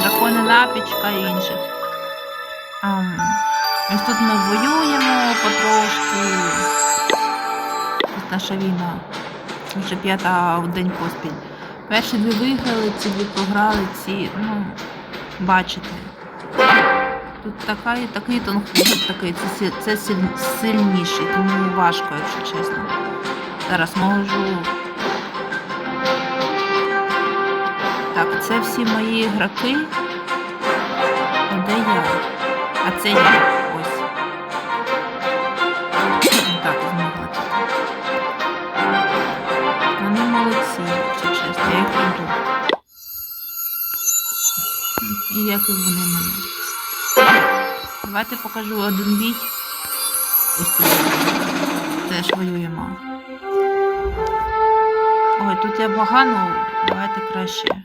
Дракони напічка і інших. Ось тут ми воюємо потрошки. Тут наша війна. Вже п'ята в день поспіль. Перші дві виграли, ці дві програли, ці, ну, бачите. Тут така, такий тонкий, такий, це, це сильніший, тому важко, якщо чесно. Зараз можу. Так, це всі мої ігроки. А де я? А це я. Ось. Так, змогла тільки. Вони молодці, якщо чесно, я. І як вони мене. Давайте покажу один бій. Ось тут. Теж воюємо. Ой, тут я погано, давайте краще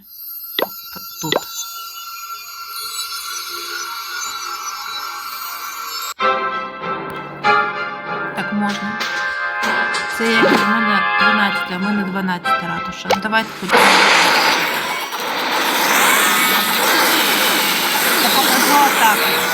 Це як у мене 12, а в мене 12 ратуша. Давайте подивимося. Я покажу атаку.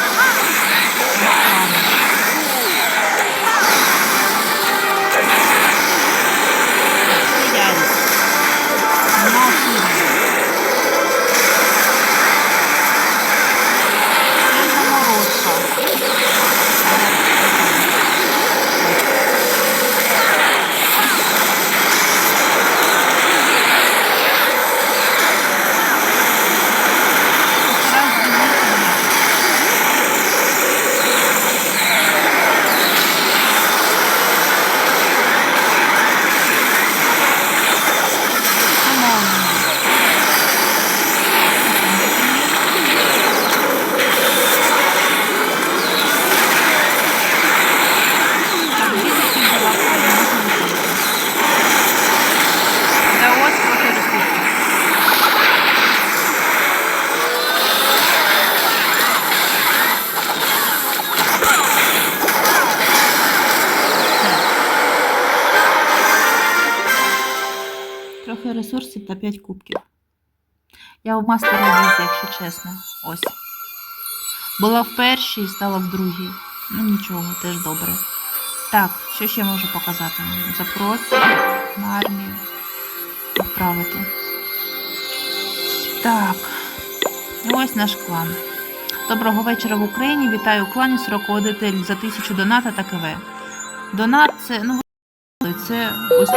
Ресурсів та 5 кубків. Я в мастера візі, якщо чесно. Ось. Була в першій, стала в другій. Ну нічого, теж добре. Так, що ще можу показати? Запрос на армію. Відправити. Так. Ось наш клан. Доброго вечора в Україні. Вітаю клані сроководитель за тисячу доната та КВ. Донат це, ну, це ось,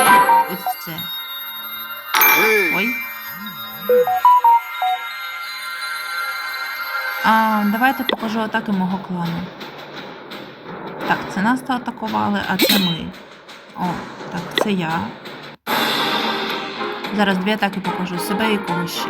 ось це. Ой. А, давайте покажу атаки мого клану. Так, це нас та атакували, а це ми. О, так, це я. Зараз дві атаки покажу. Себе і когось ще.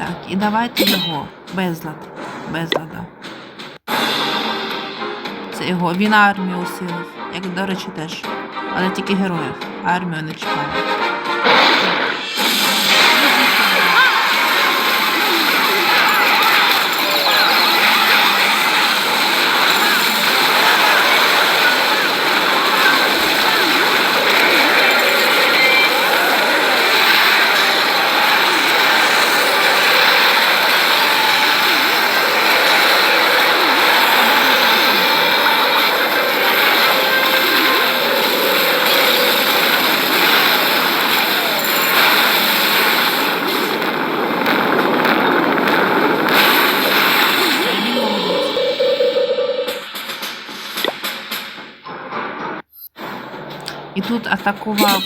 Так, і давайте його. Безлад. Безлада. Це його. Він армію усилив. Як, до речі, теж. Але тільки героїв. Армію не чіпає. І тут атакував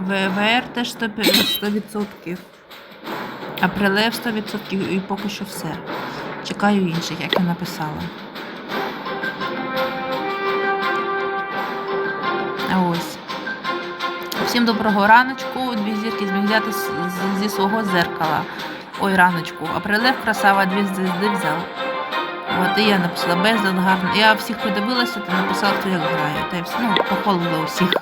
ВВР теж 100%, 100%. А прилев 100% і поки що все. Чекаю інших, як я написала. А ось. Усім доброго раночку. Дві зірки зміг зі свого зеркала. Ой, раночку. А прилев красава, дві звізди взяв. От і я написала безлад гарно. Я всіх подивилася та написала, хто як грає. Та ну, похвалила усіх.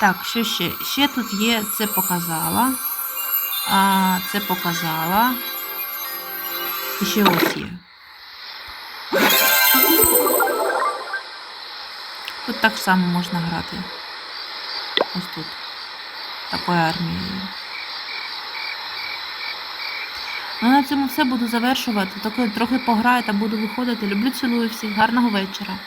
Так, що ще? Ще тут є, це показала. А, це показала. І ще ось є. Тут так само можна грати. Ось тут. Такою армією. Ну, на цьому все буду завершувати. Таке трохи пограю та буду виходити. Люблю, цілую всіх. Гарного вечора.